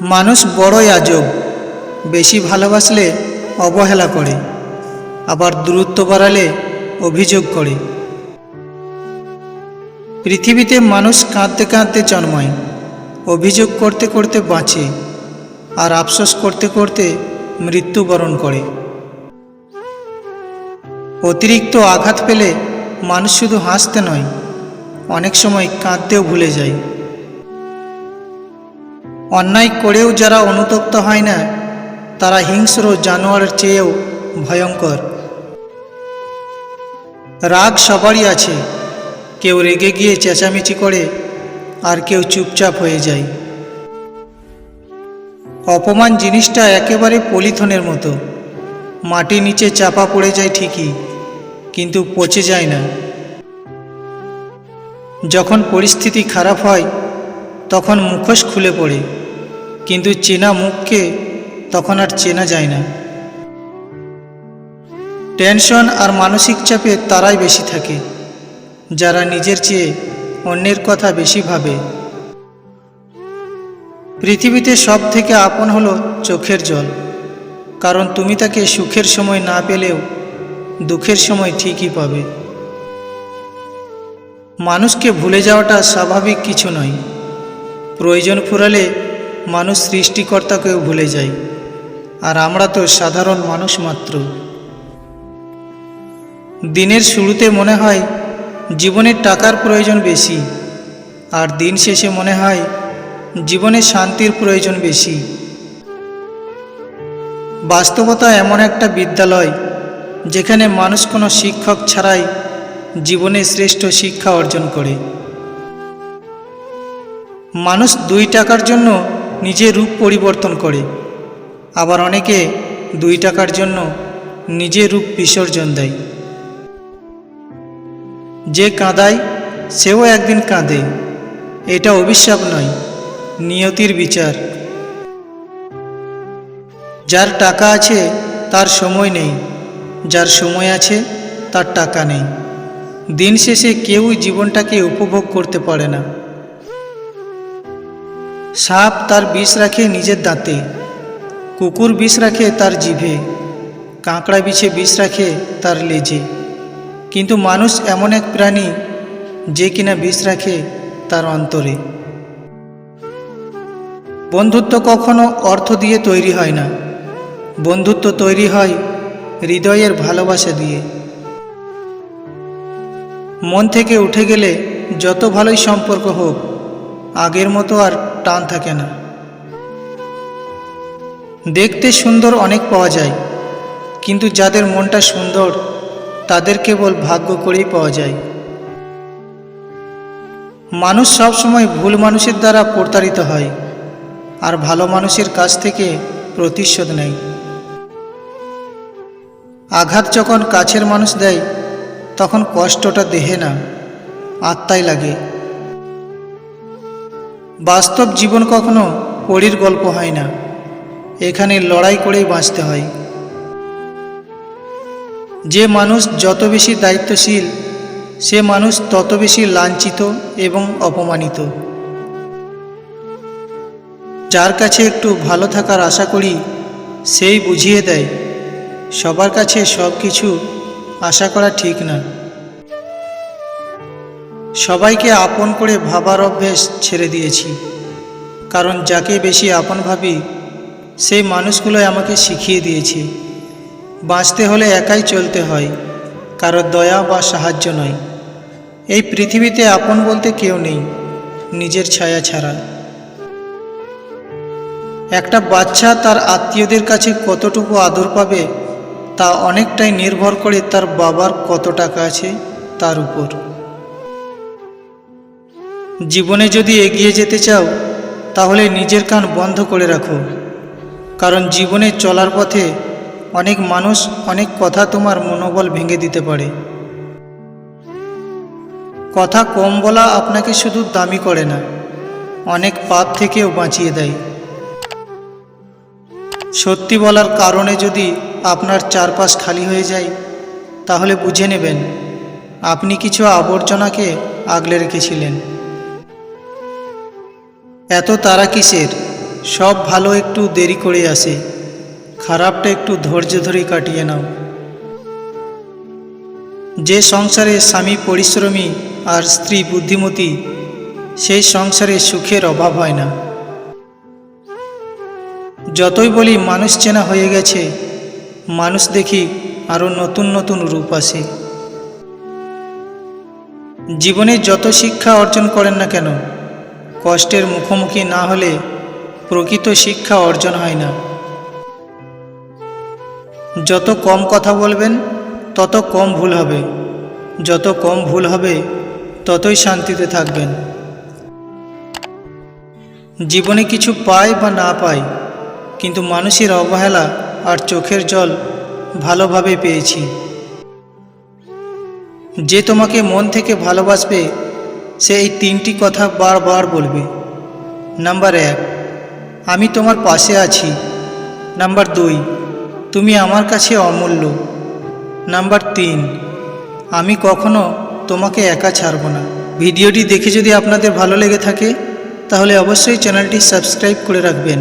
মানুষ বড়ই আজব, বেশি ভালোবাসলে অবহেলা করে, আবার দূরত্ব বাড়ালে অভিযোগ করে। পৃথিবীতে মানুষ কাঁদতে কাঁদতে জন্মায়, অভিযোগ করতে করতে বাঁচে, আর আফসোস করতে করতে মৃত্যুবরণ করে। অতিরিক্ত আঘাত পেলে মানুষ শুধু হাসতে নয়, অনেক সময় কাঁদতেও ভুলে যায়। অন্যায় করেও যারা অনুতপ্ত হয় না, তারা হিংস্র জানোয়ারের চেয়েও ভয়ঙ্কর। রাগ সবারই আছে। কেউ রেগে গিয়ে চেঁচামেচি করে, আর কেউ চুপচাপ হয়ে যায়। অপমান জিনিসটা একেবারে পলিথনের মতো। মাটি নিচে চাপা পড়ে যায় ঠিকই, কিন্তু পচে যায় না। যখন পরিস্থিতি খারাপ হয় তখন মুখোশ খুলে পড়ে। কিন্তু চেনা মুখকে তখন আর চেনা যায় না। টেনশন আর মানসিক চাপে তারাই বেশি থাকে। যারা নিজের চেয়ে অন্যের কথা বেশি ভাবে। পৃথিবীতে সব থেকে আপন হলো চোখের জল। কারণ তুমি তাকে সুখের সময় না পেলেও দুঃখের সময় ঠিকই পাবে। মানুষকে ভুলে যাওয়াটা স্বাভাবিক কিছু নয়। প্রয়োজন ফুরালে মানুষ সৃষ্টিকর্তাকেও ভুলে যায়। আর আমরা তো সাধারণ মানুষ মাত্র। দিনের শুরুতে মনে হয় জীবনের টাকার প্রয়োজন বেশি, আর দিন শেষে মনে হয় জীবনে শান্তির প্রয়োজন বেশি। বাস্তবতা এমন একটা বিদ্যালয় যেখানে মানুষ কোনো শিক্ষক ছাড়াই জীবনে শ্রেষ্ঠ শিক্ষা অর্জন করে। মানুষ দুই টাকার জন্য নিজের রূপ পরিবর্তন করে। আবার অনেকে দুই টাকার জন্য নিজের রূপ বিসর্জন দেয়। যে কাঁদায়, সেও একদিন কাঁদে। এটা অভিশাপ নয়, নিয়তির বিচার। যার টাকা আছে, তার সময় নেই। যার সময় আছে, তার টাকা নেই। দিন শেষে কেউই জীবনটাকে উপভোগ করতে পারে না। সাপ তার বিষ রাখে নিজের দাঁতে, কুকুর বিষ রাখে তার জিভে, কাঁকড়া বিছে বিষ রাখে তার লেজে। কিন্তু মানুষ এমন এক প্রাণী যে কিনা বিষ রাখে তার অন্তরে। বন্ধুত্ব কখনো অর্থ দিয়ে তৈরি হয় না। বন্ধুত্ব তৈরি হয় হৃদয়ের ভালোবাসা দিয়ে। মন থেকে উঠে গেলে যত ভালোই সম্পর্ক হোক, আগের মতো আর টান থাকে না। দেখতে সুন্দর অনেক পাওয়া যায়, কিন্তু যাদের মনটা সুন্দর, তাদের কেবল ভাগ্য করেই পাওয়া যায়। মানুষ সব সময় ভুল মানুষের দ্বারা প্রতারিত হয়, আর ভালো মানুষের কাছ থেকে প্রতিশোধ নেয়। আঘাত যখন কাছের মানুষ দেয়, তখন কষ্টটা দেহে না, আত্মায় লাগে। বাস্তব জীবন কখনো পরীর গল্প হয় না। এখানে লড়াই করেই বাঁচতে হয়। যে মানুষ যত বেশি দায়িত্বশীল, সে মানুষ তত বেশি লাঞ্ছিত এবং অপমানিত। যার কাছে একটু ভালো থাকার আশা করি, সেই বুঝিয়ে দেয়, সবার কাছে সব কিছু আশা করা ঠিক না। সবাইকে আপন করে ভাবার অভ্যেস ছেড়ে দিয়েছি। কারণ যাকে বেশি আপন ভাবি, সেই মানুষগুলোই আমাকে শিখিয়ে দিয়েছে। বাঁচতে হলে একাই চলতে হয়, কারও দয়া বা সাহায্য নয়। এই পৃথিবীতে আপন বলতে কেউ নেই, নিজের ছায়া ছাড়া। একটা বাচ্চা তার আত্মীয়দের কাছে কতটুকু আদর পাবে, তা অনেকটাই নির্ভর করে তার বাবার কত টাকা আছে তার উপর। জীবনে যদি এগিয়ে যেতে চাও, তাহলে নিজের কান বন্ধ করে রাখো। কারণ জীবনে চলার পথে অনেক মানুষ অনেক কথা তোমার মনোবল ভেঙে দিতে পারে। কথা কম বলা আপনাকে শুধু দামি করে না, অনেক পাপ থেকেও বাঁচিয়ে দেয়। সত্যি বলার কারণে যদি আপনার চারপাশ খালি হয়ে যায়, তাহলে বুঝে নেবেন, আপনি কিছু আবর্জনাকে আগলে রেখেছিলেন। এত তারা কিসের? সব ভালো একটু দেরি করে আসে। খারাপটা একটু ধৈর্য ধরে কাটিয়ে নাও। যে সংসারে স্বামী পরিশ্রমী আর স্ত্রী বুদ্ধিমতী, সেই সংসারে সুখের অভাব হয় না। যতই বলি মানুষ চেনা হয়ে গেছে, মানুষ দেখি আরও নতুন নতুন রূপ আসে। জীবনে যত শিক্ষা অর্জন করেন না কেন কষ্টের মুখোমুখি না হলে প্রকৃত শিক্ষা অর্জন হয় না। যত কম কথা বলবেন, তত কম ভুল হবে। যত কম ভুল হবে, ততই শান্তিতে থাকবেন। জীবনে কিছু পায় বা না পায় কিন্তু মানুষের অবহেলা আর চোখের জল ভালোভাবে পেয়েছি। যে তোমাকে মন থেকে ভালোবাসবে সে এই তিনটি কথা বারবার বলবে। নাম্বার এক, আমি তোমার পাশে আছি। নাম্বার দুই, তুমি আমার কাছে অমূল্য। নাম্বার তিন, আমি কখনো তোমাকে একা ছাড়ব না। ভিডিওটি দেখে যদি আপনাদের ভালো লেগে থাকে, তাহলে অবশ্যই চ্যানেলটি সাবস্ক্রাইব করে রাখবেন।